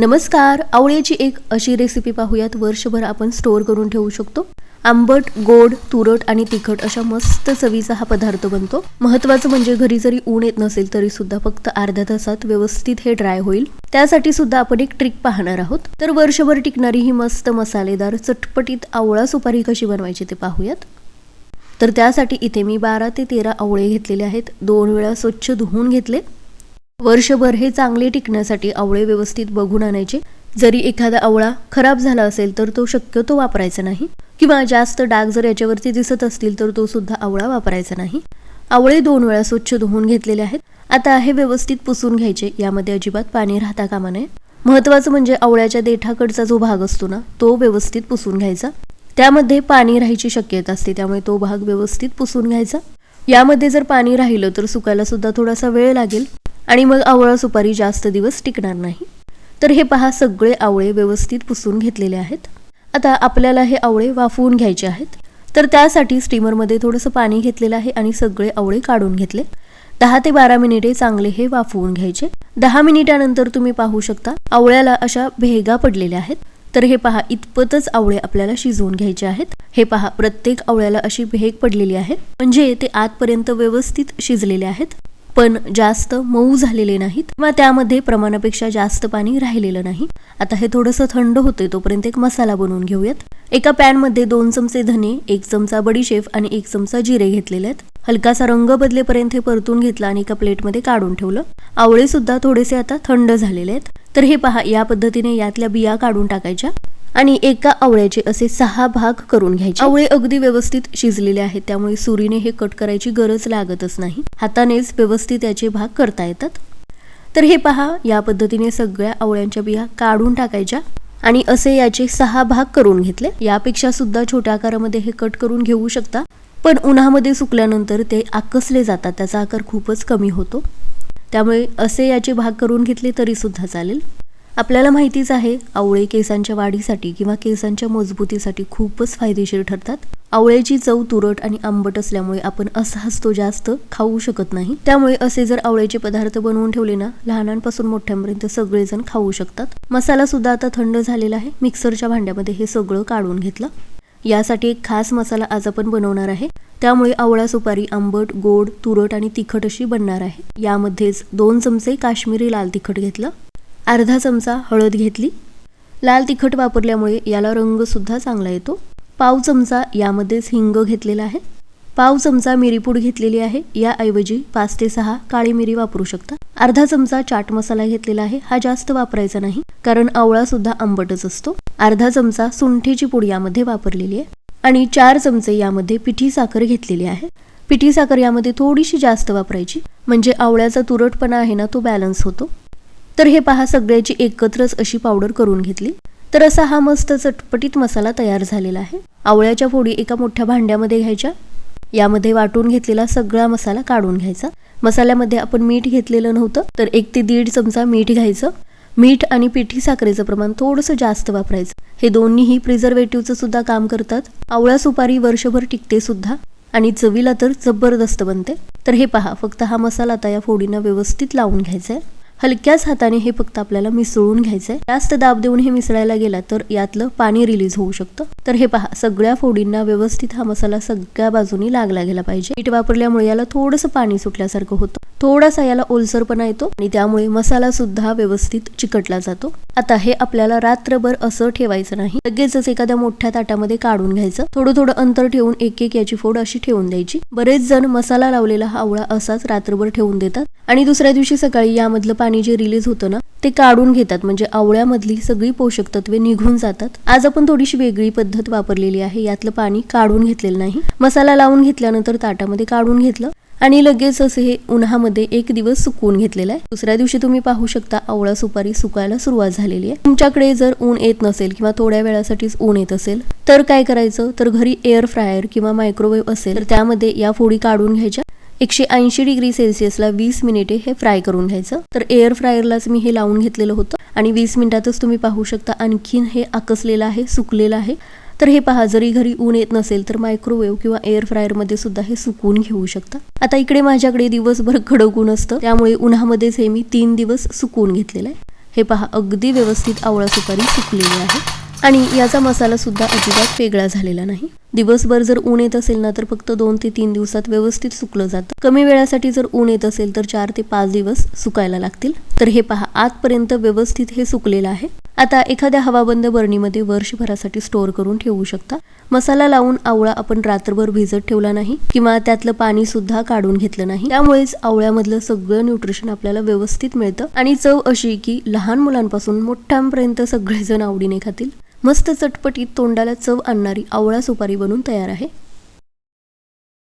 नमस्कार आवळ्याची एक अशी रेसिपी पाहूयात. वर्षभर आपण स्टोअर करून ठेवू शकतो. आंबट गोड तुरट आणि तिखट अशा मस्त चवीचा हा पदार्थ बनतो. महत्वाचं म्हणजे घरी जरी ऊन येत नसेल तरी सुद्धा फक्त अर्ध्या तासात व्यवस्थित हे ड्राय होईल. त्यासाठी सुद्धा आपण एक ट्रिक पाहणार आहोत. तर वर्षभर टिकणारी ही मस्त मसालेदार चटपटीत आवळा सुपारी कशी बनवायची ते पाहूयात. तर त्यासाठी इथे मी बारा ते तेरा आवळे घेतलेले आहेत. दोन वेळा स्वच्छ धुवून घेतले. वर्षभर हे चांगले टिकण्यासाठी आवळे व्यवस्थित बघून आणायचे. जरी एखादा आवळा खराब झाला असेल तर तो शक्यतो वापरायचा नाही. किंवा जास्त डाग जर याच्यावरती दिसत असतील तर तो सुद्धा आवळा वापरायचा नाही. आवळे दोन वेळा स्वच्छ धुवून घेतलेले आहेत. आता हे व्यवस्थित पुसून घ्यायचे. यामध्ये अजिबात पाणी राहता कामा नये. महत्वाचं म्हणजे आवळ्याच्या देठाकडचा जो भाग असतो ना तो व्यवस्थित पुसून घ्यायचा. त्यामध्ये पाणी राहायची शक्यता असते त्यामुळे तो भाग व्यवस्थित पुसून घ्यायचा. यामध्ये जर पाणी राहिलं तर सुकायला सुद्धा थोडासा वेळ लागेल. आणि मग आवळा सुपारी जास्त दिवस टिकणार नाही. तर हे पहा सगळे आवळे व्यवस्थित पुसून घेतलेले आहेत. आता आपल्याला हे आवळे वाफवून घ्यायचे आहेत. तर त्यासाठी स्टीमरमध्ये थोडंसं पाणी घेतलेलं आहे आणि सगळे आवळे काढून घेतले. दहा ते बारा मिनिटे चांगले हे वाफवून घ्यायचे. दहा मिनिटानंतर तुम्ही पाहू शकता आवळ्याला अशा भेगा पडलेल्या आहेत. तर हे पहा इतपतच आवळे आपल्याला शिजवून घ्यायचे आहेत. हे पहा प्रत्येक आवळ्याला अशी भेग पडलेली आहे. म्हणजे ते आतपर्यंत व्यवस्थित शिजलेले आहेत. पण जास्त मऊ झालेले नाहीत. किंवा त्यामध्ये प्रमाणापेक्षा जास्त पाणी राहिलेलं नाही. आता हे थोडंसं थंड होते तोपर्यंत एक मसाला बनवून घेऊयात. एका पॅनमध्ये दोन चमचे धने एक चमचा बडीशेफ आणि एक चमचा जिरे घेतलेले आहेत. हलकासा रंग बदलेपर्यंत हे परतून घेतलं आणि एका प्लेटमध्ये काढून ठेवलं. आवळे सुद्धा थोडेसे आता थंड झालेले आहेत. तर हे पहा या पद्धतीने यातल्या बिया काढून टाकायच्या. आणि एका आवळ्याचे असे सहा भाग करून घ्यायचे. आवळे अगदी व्यवस्थित शिजलेले आहेत त्यामुळे सुरीने हे कट करायची गरज लागतच नाही. हातानेच व्यवस्थित याचे भाग करता येतात. तर हे पहा या पद्धतीने सगळ्या आवळ्यांच्या बिया काढून टाकायच्या आणि असे याचे सहा भाग करून घेतले. यापेक्षा सुद्धा छोट्या आकारामध्ये हे कट करून घेऊ शकता. पण उन्हामध्ये सुकल्यानंतर ते आकसले जातात त्याचा आकार खूपच कमी होतो. त्यामुळे असे याचे भाग करून घेतले तरी सुद्धा चालेल. आपल्याला माहितीच आहे आवळे केसांच्या वाढीसाठी किंवा केसांच्या मजबूतीसाठी खूपच फायदेशीर ठरतात. आवळ्याची चव तुरट आणि आंबट असल्यामुळे आपण असा जास्त खाऊ शकत नाही. त्यामुळे असे जर आवळ्याचे पदार्थ बनवून ठेवले ना लहानांपासून मोठ्यांपर्यंत सगळेजण खाऊ शकतात. मसाला सुद्धा आता थंड झालेला आहे. मिक्सरच्या भांड्यामध्ये हे सगळं काढून घेतलं. यासाठी एक खास मसाला आज आपण बनवणार आहे. त्यामुळे आवळा सुपारी आंबट गोड तुरट आणि तिखट अशी बनणार आहे. यामध्येच दोन चमचे काश्मीरी लाल तिखट घेतलं. अर्धा चमचा हळद घेतली. लाल तिखट वापरल्यामुळे याला रंग सुद्धा चांगला येतो. पाव चमचा यामध्येच हिंग घेतलेला आहे. पाव चमचा मिरीपूड घेतलेली आहे. याऐवजी पाच ते सहा काळी मिरी वापरू शकता. अर्धा चमचा चाट मसाला घेतलेला आहे. हा जास्त वापरायचा नाही कारण आवळा सुद्धा आंबटच असतो. अर्धा चमचा सुंठीची पूड यामध्ये वापरलेली आहे. आणि चार चमचे यामध्ये पिठी साखर घेतलेली आहे. पिठी साखर यामध्ये थोडीशी जास्त वापरायची म्हणजे आवळ्याचा तुरटपणा आहे ना तो बॅलन्स होतो. तर हे पहा सगळ्याची एकत्रच अशी पावडर करून घेतली. तर असा हा मस्त चटपटीत मसाला तयार झालेला आहे. आवळ्याच्या फोडी एका मोठ्या भांड्यामध्ये घ्यायच्या. यामध्ये वाटून घेतलेला सगळा मसाला काढून घ्यायचा. मसाल्यामध्ये आपण मीठ घेतलेलं नव्हतं तर एक ते दीड चमचा मीठ घ्यायचं. मीठ आणि पिठी साखरेचं प्रमाण थोडंसं जास्त वापरायचं. हे दोन्हीही प्रिझर्वेटिव्हचं सुद्धा काम करतात. आवळा सुपारी वर्षभर टिकते सुद्धा. आणि चवीला तर जबरदस्त बनते. तर हे पहा फक्त हा मसाला आता या फोडींना व्यवस्थित लावून घ्यायचा आहे. हलक्याच हाताने हे फक्त आपल्याला मिसळून घ्यायचंय. जास्त दाब देऊन हे मिसळायला गेला तर यातलं पाणी रिलीज होऊ शकतं. तर हे पहा सगळ्या फोडींना व्यवस्थित हा मसाला सगळ्या बाजूनी लागला गेला पाहिजे. मीठ वापरल्यामुळे याला थोडंसं पाणी सुटल्यासारखं होतं. थोडासा याला ओलसरपणा येतो आणि त्यामुळे मसाला सुद्धा व्यवस्थित चिकटला जातो. आता हे आपल्याला रात्रभर असं ठेवायचं नाही. लगेचच एखाद्या मोठ्या ताटामध्ये काढून घ्यायचं. थोडं थोडं अंतर ठेवून एक एक याची फोड अशी ठेवून द्यायची. बरेच जण मसाला लावलेला हा आवळा असाच रात्रभर ठेवून देतात. आणि दुसऱ्या दिवशी सकाळी यामधलं पाणी जे रिलीज होतं ना ते काढून घेतात. म्हणजे आवळ्यामधली सगळी पोषक तत्वे निघून जातात. आज आपण थोडीशी वेगळी पद्धत वापरलेली आहे. यातलं पाणी काढून घेतलेलं नाही. मसाला लावून घेतल्यानंतर ताटामध्ये काढून घेतलं. आणि लगेच असे हे उन्हामध्ये एक दिवस सुकवून घेतलेलं आहे. दुसऱ्या दिवशी तुम्ही पाहू शकता आवळा सुपारी सुकायला सुरुवात झालेली आहे. तुमच्याकडे जर ऊन येत नसेल किंवा थोड्या वेळासाठीच ऊन येत असेल तर काय करायचं? तर घरी एअर फ्रायर किंवा मायक्रोवेव्ह असेल तर त्यामध्ये या फोडी काढून घ्यायच्या. एकशे ऐंशी डिग्री सेल्सिअसला वीस मिनिटे हे फ्राय करून घ्यायचं. तर एअर फ्रायरलाच मी हे लावून घेतलेलं होतं. आणि वीस मिनिटातच तुम्ही पाहू शकता आणखीन हे आकसलेलं आहे सुकलेलं आहे. तर हे पहा जरी घरी ऊन येत नसेल तर मायक्रोवेव्ह किंवा एअर फ्रायरमध्ये सुद्धा हे सुकवून घेऊ शकता. आता इकडे माझ्याकडे दिवसभर कडक ऊन असतं. त्यामुळे उन्हामध्येच हे मी तीन दिवस सुकवून घेतलेलं आहे. हे पहा अगदी व्यवस्थित आवळा सुपारी सुकलेली आहे. आणि याचा मसाला सुद्धा अजिबात वेगळा झालेला नाही. दिवसभर जर ऊन येत असेल ना तर फक्त दोन ते तीन दिवसात व्यवस्थित सुकलं जातं. कमी वेळासाठी जर ऊन येत असेल तर चार ते पाच दिवस सुकायला लागतील. तर हे पहा आतपर्यंत व्यवस्थित हे सुकलेलं आहे. आता एखाद्या हवाबंद बरणीमध्ये वर्षभरासाठी स्टोअर करून ठेवू शकता. मसाला लावून आवळा आपण रात्रभर भिजत ठेवला नाही किंवा त्यातलं पाणी सुद्धा काढून घेतलं नाही. त्यामुळेच आवळ्यामधलं सगळं न्यूट्रिशन आपल्याला व्यवस्थित मिळतं. आणि चव अशी की लहान मुलांपासून मोठ्यांपर्यंत सगळेजण आवडीने खातील. मस्त चटपटीत तोंडाला चव आणणारी आवळा सुपारी बनून तयार आहे.